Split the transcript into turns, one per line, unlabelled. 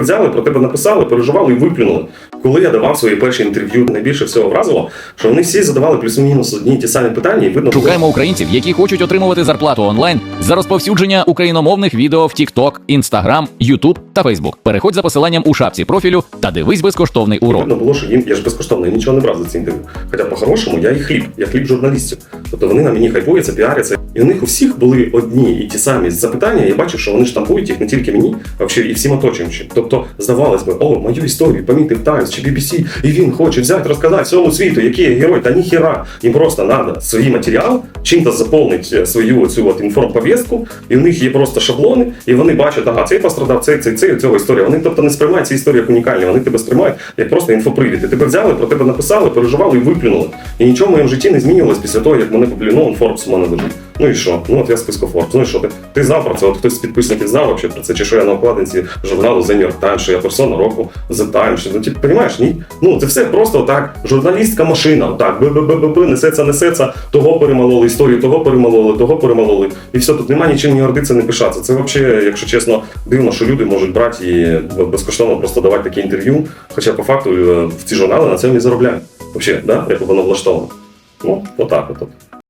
Взяли, про тебе написали, переживали і виплюнули. Коли я давав свої перші інтерв'ю, найбільше всього вразило, що вони всі задавали плюс-мінус одні й ті самі питання, і видно,
Шукаємо українців, які хочуть отримувати зарплату онлайн за розповсюдження україномовних відео в TikTok, Instagram, YouTube та Facebook. Переходь за посиланням у шапці профілю та дивись безкоштовний урок.
видно було, що їм я ж безкоштовно я нічого не брав за ці інтерв'ю. Хоча по-хорошому я і хліб, я хліб журналістів. Тобто вони на мені хайпуються, піаряться. І у них у всіх були одні і ті самі запитання. Я бачив, що вони штампують їх не тільки мені, а взагалі і всім оточуючим. Тобто, здавалось би, о, мою історію помітив Таймс чи BBC, і він хоче взяти розказати всьому світу, який я герой, та ніхіра. Їм просто треба свій матеріал, чим-то заповнити свою цю от інформповістку, і в них є просто шаблони, і вони бачать, ага, цей пострадав, цей, цей, цей, цього історія. Вони тобто не сприймають ці історії як унікальні, вони тебе сприймають як просто інфопривід. І тебе взяли, про тебе написали, переживали і виплюнули. І нічого в моєму житті не змінювалось після того, як мене ну, Forbes у мене лежить. Ну і що? Ну от я Forbes. Ну і що ти? Ти знав про це? От хтось з підписників знав вообще про це, чи що я на обкладинці журналу The New York Times, що я персона року The Times, що ну ти розумієш, ні? Ну це все просто так. Журналістська машина, так, б-б-б-б, несеться, несеться, того перемололи, історію того перемололи, того перемололи. І все, тут немає нічим ні гордитися, не пишатися. Це взагалі, якщо чесно, дивно, що люди можуть брати і безкоштовно просто давати такі інтерв'ю. Хоча по факту е, в ці журнали на цьому і заробляють. Взагалі, да? як воно влаштовано. Ну, отак от.